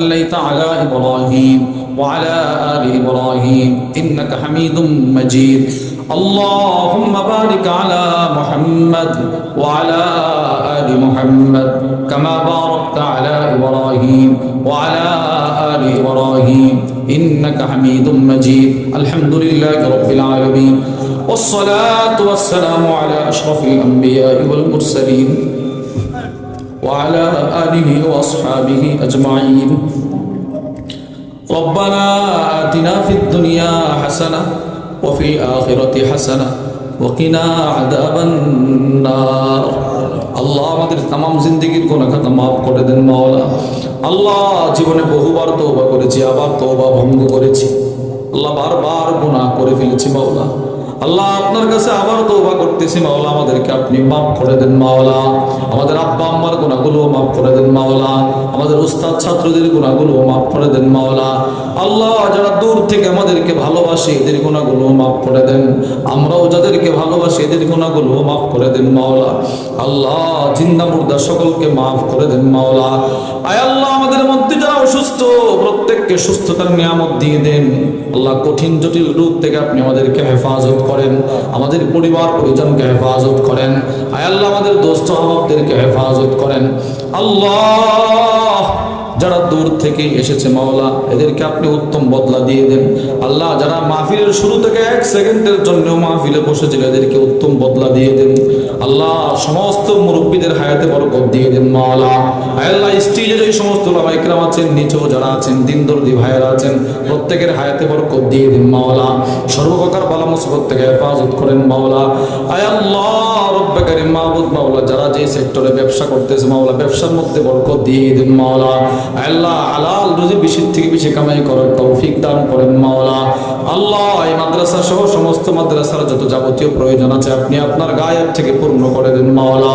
صليت على إبراهيم وعلى آل إبراهيم إنك حميد مجيد. اللهم بارك على محمد وعلى آل محمد كما باركت على إبراهيم وعلى آل إبراهيم إنك حميد مجيد. الحمد لله رب العالمين. والصلاة والسلام على أشرف الأنبياء والمرسلين. وعلى آله وأصحابه أجمعين ربنا آتنا في الدنيا حسنة وفي الآخرة حسنة وقنا عذاب النار আল্লাহ আমাদের তামাম জিন্দগির কোন খাতা মাফ করে দেন মাওলা আল্লাহ জীবনে বহুবার তওবা করেছি আবার তওবা ভঙ্গ করেছি আল্লাহ বারবার গুনাহ করে ফেলেছি মাওলা আল্লাহ আপনার কাছে আবার তওবা করতেছি, মাওলা, আমাদেরকে আপনি মাফ করে দেন, মাওলা। আমাদের আব্বা, আম্মার গুনাহগুলো মাফ করে দেন, মাওলা। আমাদের উস্তাদ ছাত্রদের গুনাহগুলো মাফ করে দেন, মাওলা। আল্লাহ যারা দূর থেকে আমাদেরকে ভালোবাসে, এদের গুনাহগুলো মাফ করে দেন। আমরাও যাদেরকে ভালোবাসি, এদের গুনাহগুলো মাফ করে দেন, মাওলা। আল্লাহ, জিন্দা মুর্দা সকলকে মাফ করে দেন, মাওলা। আয় আল্লাহ, আমাদের মধ্যে যারা অসুস্থ প্রত্যেককে সুস্থতার নিয়ামত দিয়ে দেন। আল্লাহ কঠিন, জটিল রূপ থেকে আপনি আমাদেরকে হেফাজত করেন, আমাদের পরিবার, পরিজনকে হেফাজত করেন। আয় আল্লাহ, আমাদের দোস্ত আমাদেরকে হেফাজত করেন। আল্লাহ, যারা দূর থেকে এসেছে মাওলা, এদেরকে আপনি উত্তম বদলা দিয়ে দেন। আল্লাহ, যারা মাহফিলের শুরু থেকে এক সেকেন্ডের জন্য মাহফিলে বসেছিল, এদেরকে উত্তম বদলা দিয়ে দেন। আল্লাহ সমস্ত মুরব্বীদের হায়াতে বরকত দিয়ে দেন, মাওলা। আল্লাহ স্টেজে যে সমস্ত লামাইকরাম আছেন, নিচেও যারা আছেন দিন দর্দি ভাইয়েরা আছেন, প্রত্যেকের হায়াতে বরকত দিয়ে দিন, মাওলা। সর্বপ্রকার বালা মুসিবত থেকে হেফাজত করেন, মাওলা। আয় আল্লাহ, রব্বে কারিম মাহবুদ মাওলা, যারা যে সেক্টরে ব্যবসা করতেছে, মাওলা, ব্যবসার মধ্যে বরকত দিয়ে দিন, মাওলা। আল্লাহ, হালাল রুজি বেশি থেকে বেশি কামাই করার তৌফিক দান করেন, মাওলা। আল্লাহ এই মাদ্রাসা সহ সমস্ত মাদ্রাসার যত যাবতীয় প্রয়োজন আছে আপনি আপনার গায়ের থেকে পূর্ণ করে দেন মাওলা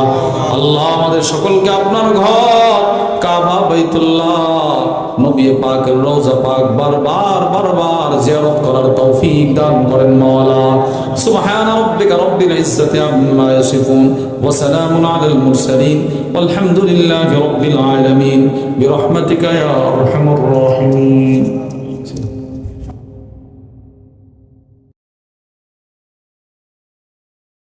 আল্লাহ আমাদের সকলকে আপনার ঘর কাবা বাইতুল্লাহ নবী পাকের রওজা পাক বারবার বারবার জিয়ারত করার তৌফিক দান করেন মাওলা সুবহান রাব্বিকা রব্বিল ইজ্জাতি আম্মা ইয়াসিফুন ওয়া সালামুন আলাল মুরসালিন والحمد لله رب العالمين برحمتك يا ارحم الراحمين